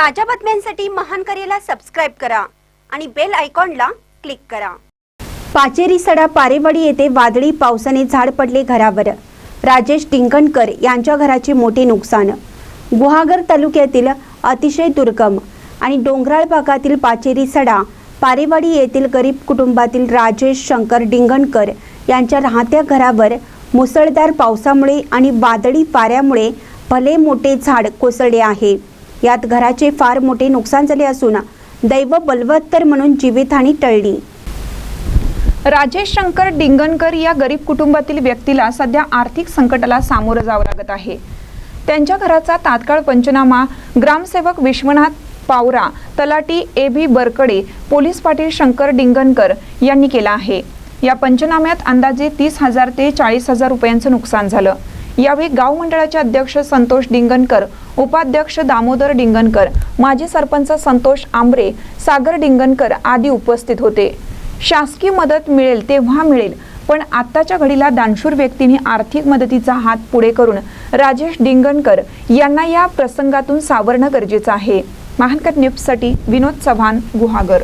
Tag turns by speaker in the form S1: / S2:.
S1: ताज्या बातम्यांसाठी महान करेला सबस्क्राईब करा आणि बेल आयकॉनला क्लिक करा. पाचेरी सडा पारेवाडी येथे वादळी पावसाने झाड पडले घरावर. राजेश डिंगणकर यांच्या घराचे मोठे नुकसान. गुहागर तालुक्यातील अतिशय दुर्गम आणि डोंगराळ भागातील पाचेरी सडा पारेवाडी येथील गरीब कुटुंबातील राजेश शंकर डिंगणकर यांच्या राहत्या घरावर मुसळधार पावसामुळे आणि वादळी वाऱ्यामुळे भले मोठे झाड कोसळले आहे. यात घराचे फार मोठे नुकसान झाले असून दैव बलवत्तर म्हणून जीवितहानी टळली.
S2: राजेश शंकर डिंगणकर या गरीब कुटुंबातील व्यक्तीला सध्या आर्थिक संकटाला सामोरं जावं लागत आहे. त्यांच्या घराचा तात्काळ पंचनामा ग्रामसेवक विश्वनाथ पावरा तलाटी A B Barkade police Patil Shankar Dingankar यांनी केला आहे. या पंचनाम्यात अंदाजे तीस हजार ते चाळीस हजार रुपयांचं नुकसान झालं. यावेळी गाव मंडळाचे अध्यक्ष संतोष डिंगणकर उपाध्यक्ष दामोदर डिंगणकर माजी सरपंच संतोष आंबरे सागर डिंगणकर आदी उपस्थित होते. शासकीय मदत मिळेल तेव्हा मिळेल पण आत्ताच्या घडीला दानशूर व्यक्तींनी आर्थिक मदतीचा हात पुढे करून राजेश डिंगणकर यांना या प्रसंगातून सावरणं गरजेचं आहे. महानकर न्यूजसाठी विनोद चव्हाण गुहागर.